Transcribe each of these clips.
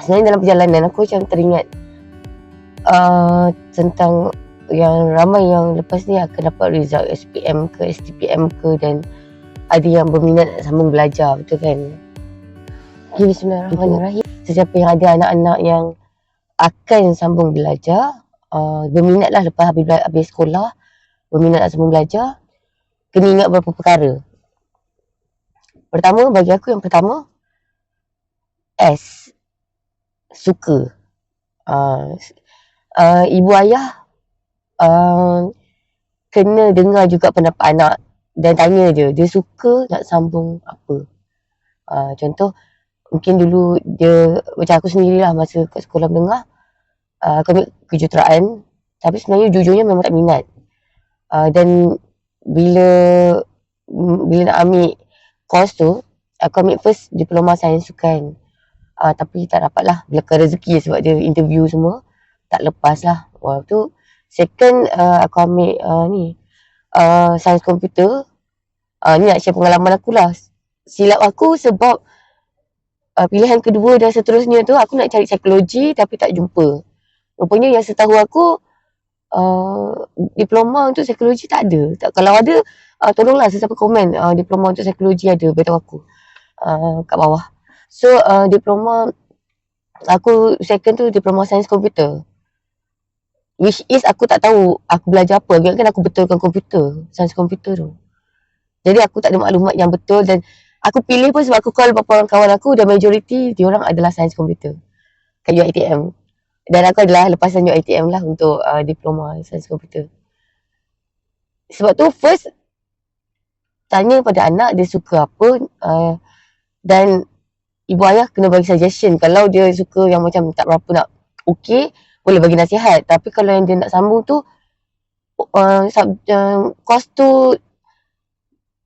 sebenarnya dalam perjalanan aku macam teringat uh, tentang yang ramai yang lepas ni akan dapat result SPM ke STPM ke dan ada yang berminat nak sambung belajar betul kan? Okay, Bismillahirrahmanirrahim. Sesiapa yang ada anak-anak yang akan sambung belajar uh, berminat lah lepas habis, habis sekolah berminat nak sambung belajar kena ingat beberapa perkara. Pertama bagi aku yang pertama S suka. Uh, uh, ibu ayah uh, kena dengar juga pendapat anak dan tanya je dia suka nak sambung apa? Uh, contoh mungkin dulu dia macam aku sendirilah masa kat sekolah menengah uh, aku ambil kejuruteraan tapi sebenarnya jujurnya memang tak minat. Uh, dan bila bila nak ambil course tu aku ambil first diploma sains sukan uh, tapi tak dapat lah belakang rezeki sebab dia interview semua tak lepas lah waktu tu second uh, aku ambil uh, ni uh, sains komputer uh, ni nak share pengalaman aku lah. Silap aku sebab uh, pilihan kedua dan seterusnya tu aku nak cari psikologi tapi tak jumpa. Rupanya yang setahu aku uh, diploma untuk psikologi tak ada. Tak, kalau ada uh, tolonglah sesiapa komen uh, diploma untuk psikologi ada beritahu aku. Uh, kat bawah So uh, diploma aku second tu diploma sains komputer. Which is aku tak tahu aku belajar apa. Kan aku betulkan komputer, sains komputer tu. Jadi aku tak ada maklumat yang betul dan aku pilih pun sebab aku call beberapa orang kawan aku dan majority dia orang adalah sains komputer kat UiTM. Dan aku adalah lepasan UiTM lah untuk uh, diploma sains komputer. Sebab tu first tanya pada anak dia suka apa uh, dan ibu ayah kena bagi suggestion. Kalau dia suka yang macam tak berapa nak okey boleh bagi nasihat. Tapi kalau yang dia nak sambung tu uh, sub, uh, course tu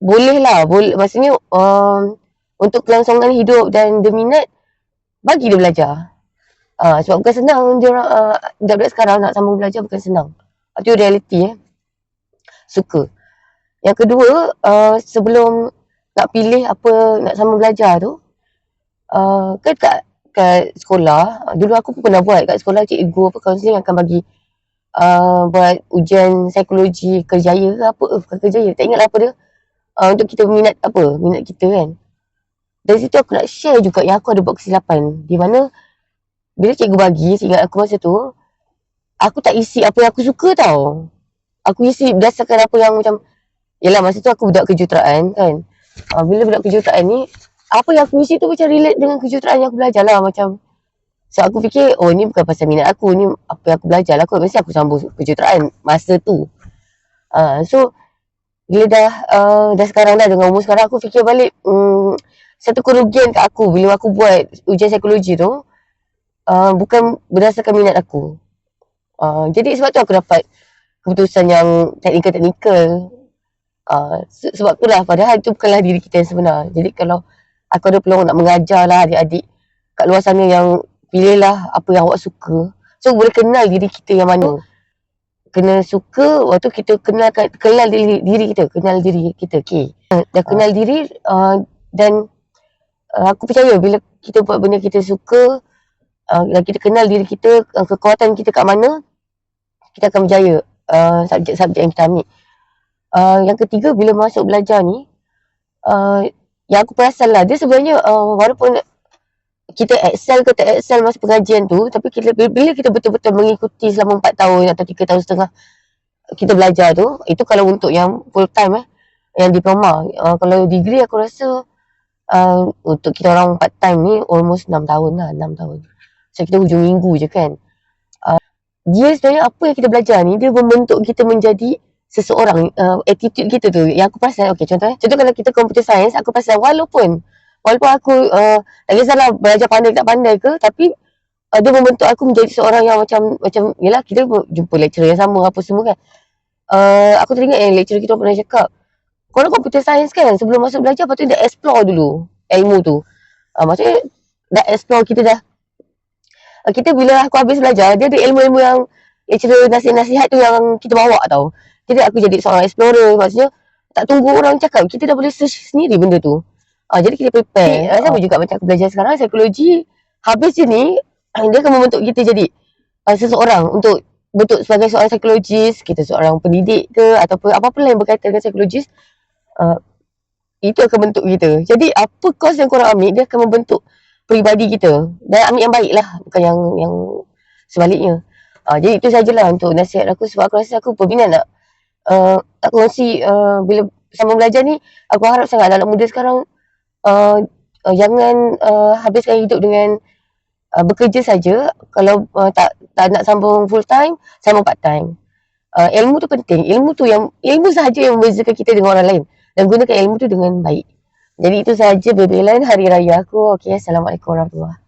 boleh lah. Boleh, maksudnya uh, untuk kelangsungan hidup dan dia minat bagi dia belajar. Uh, sebab bukan senang dia orang uh, budak sekarang nak sambung belajar bukan senang. Itu reality eh. Suka. Yang kedua uh, sebelum nak pilih apa nak sambung belajar tu kan kat, kat sekolah, dulu aku pun pernah buat kat sekolah cikgu apa kaunseling akan bagi uh, buat ujian psikologi kerjaya ke apa, uh, kerjaya, tak ingat apa dia. Uh, untuk kita minat apa, minat kita kan. Dari situ aku nak share juga yang aku ada buat kesilapan. Di mana bila cikgu bagi, ingat aku masa tu, aku tak isi apa yang aku suka tau. Aku isi berdasarkan apa yang macam, yelah masa tu aku budak kejuruteraan kan. Uh, bila budak kejuruteraan ni, apa yang aku isi tu macam relate dengan kejuruteraan yang aku belajar lah macam so aku fikir oh ni bukan pasal minat aku ni apa yang aku belajar lah aku mesti aku sambung kejuruteraan masa tu. Uh, so bila dah uh, dah sekarang dah dengan umur sekarang aku fikir balik um, satu kerugian kat aku bila aku buat ujian psikologi tu uh, bukan berdasarkan minat aku. Uh, jadi sebab tu aku dapat keputusan yang teknikal-teknikal. Uh, sebab tu lah padahal itu bukanlah diri kita yang sebenar. Jadi kalau aku ada peluang nak mengajar lah adik-adik kat luar sana yang pilihlah apa yang awak suka. So boleh kenal diri kita yang mana. Kena suka waktu kita kenal kenal diri, diri kita, kenal diri kita. Okay. Dah kenal diri uh, dan uh, aku percaya bila kita buat benda kita suka uh, dan kita kenal diri kita, uh, kekuatan kita kat mana, kita akan berjaya uh, subjek-subjek yang kita ambil. Uh, yang ketiga bila masuk belajar ni, uh, yang aku perasan lah dia sebenarnya uh, walaupun kita excel ke tak excel masa pengajian tu tapi kita, bila kita betul-betul mengikuti selama 4 tahun atau 3 tahun setengah kita belajar tu itu kalau untuk yang full time eh yang diploma. Uh, kalau degree aku rasa uh, untuk kita orang part time ni almost 6 tahun lah 6 tahun. So kita hujung minggu je kan. Uh, dia sebenarnya apa yang kita belajar ni dia membentuk kita menjadi seseorang uh, attitude kita tu. Yang aku perasan okey contoh eh. Contoh kalau kita computer science aku perasan walaupun walaupun aku uh, tak kisahlah belajar pandai tak pandai ke tapi uh, dia membentuk aku menjadi seorang yang macam macam yalah kita jumpa lecturer yang sama apa semua kan. Uh, aku teringat yang lecturer kita pernah cakap kalau computer science kan? Sebelum masuk belajar patut dah explore dulu ilmu tu. Uh, maksudnya dah explore kita dah. Uh, kita bila aku habis belajar dia ada ilmu-ilmu yang lecturer nasihat-nasihat tu yang kita bawa tau jadi aku jadi seorang explorer maksudnya tak tunggu orang cakap kita dah boleh search sendiri benda tu. Ah, jadi kita prepare. Yeah. Sama juga macam aku belajar sekarang psikologi habis je ni dia akan membentuk kita jadi uh, seseorang untuk bentuk sebagai seorang psikologis kita seorang pendidik ke ataupun apa-apa lah yang berkaitan dengan psikologis uh, itu akan bentuk kita jadi apa kos yang korang ambil dia akan membentuk peribadi kita dan ambil yang baik lah bukan yang yang sebaliknya uh, jadi itu sajalah untuk nasihat aku sebab aku rasa aku berminat nak uh, kongsi uh, bila sama belajar ni aku harap sangat anak muda sekarang uh, uh, jangan uh, habiskan hidup dengan uh, bekerja saja. Kalau uh, tak tak nak sambung full time sambung part time. Uh, ilmu tu penting. Ilmu tu yang ilmu sahaja yang membezakan kita dengan orang lain. Dan gunakan ilmu tu dengan baik. Jadi itu sahaja berbelan hari raya aku. Okey assalamualaikum warahmatullahi